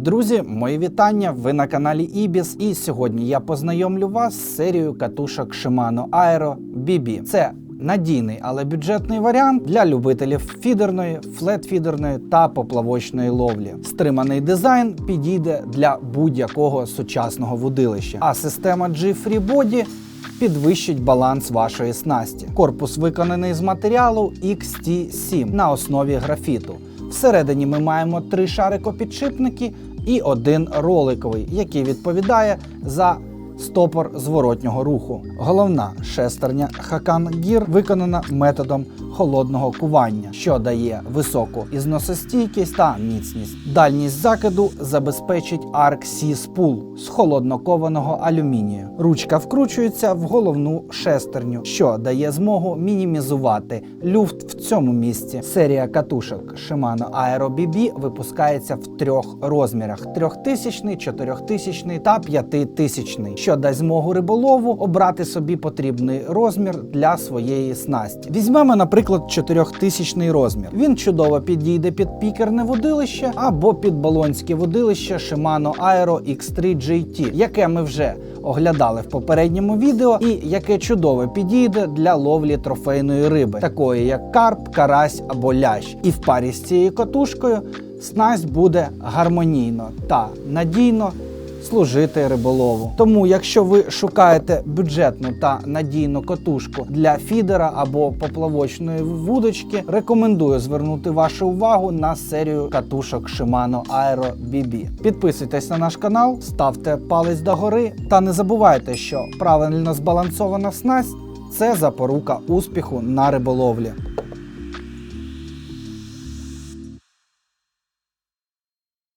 Друзі, мої вітання. Ви на каналі Ібіс. І сьогодні я познайомлю вас з серією катушок Shimano Aero BB. Це надійний, але бюджетний варіант для любителів фідерної, флет-фідерної та поплавочної ловлі. Стриманий дизайн підійде для будь-якого сучасного вудилища. А система G Free підвищить баланс вашої снасті. Корпус виконаний з матеріалу XT7 на основі графіту. Всередині ми маємо три шарикопідшипники і один роликовий, який відповідає за стопор зворотнього руху. Головна шестерня Хакан Гір виконана методом холодного кування, що дає високу ізносостійкість та міцність. Дальність закиду забезпечить Arc Spool з холоднокованого алюмінію. Ручка вкручується в головну шестерню, що дає змогу мінімізувати люфт в цьому місці. Серія катушок Shimano Aero BB випускається в трьох розмірах: 3000, 4000 та 5000, що дасть змогу риболову обрати собі потрібний розмір для своєї снасті. Візьмемо, наприклад, 4000 розмір. Він чудово підійде під пікерне водилище або під балонське водилище Shimano Aero X3 GT, яке ми вже оглядали в попередньому відео, і яке чудово підійде для ловлі трофейної риби, такої як карп, карась або лящ. І в парі з цією катушкою снасть буде гармонійно та надійно служити риболову. Тому, якщо ви шукаєте бюджетну та надійну катушку для фідера або поплавочної вудочки, рекомендую звернути вашу увагу на серію катушок Shimano Aero BB. Підписуйтесь на наш канал, ставте палець догори та не забувайте, що правильно збалансована снасть це запорука успіху на риболовлі.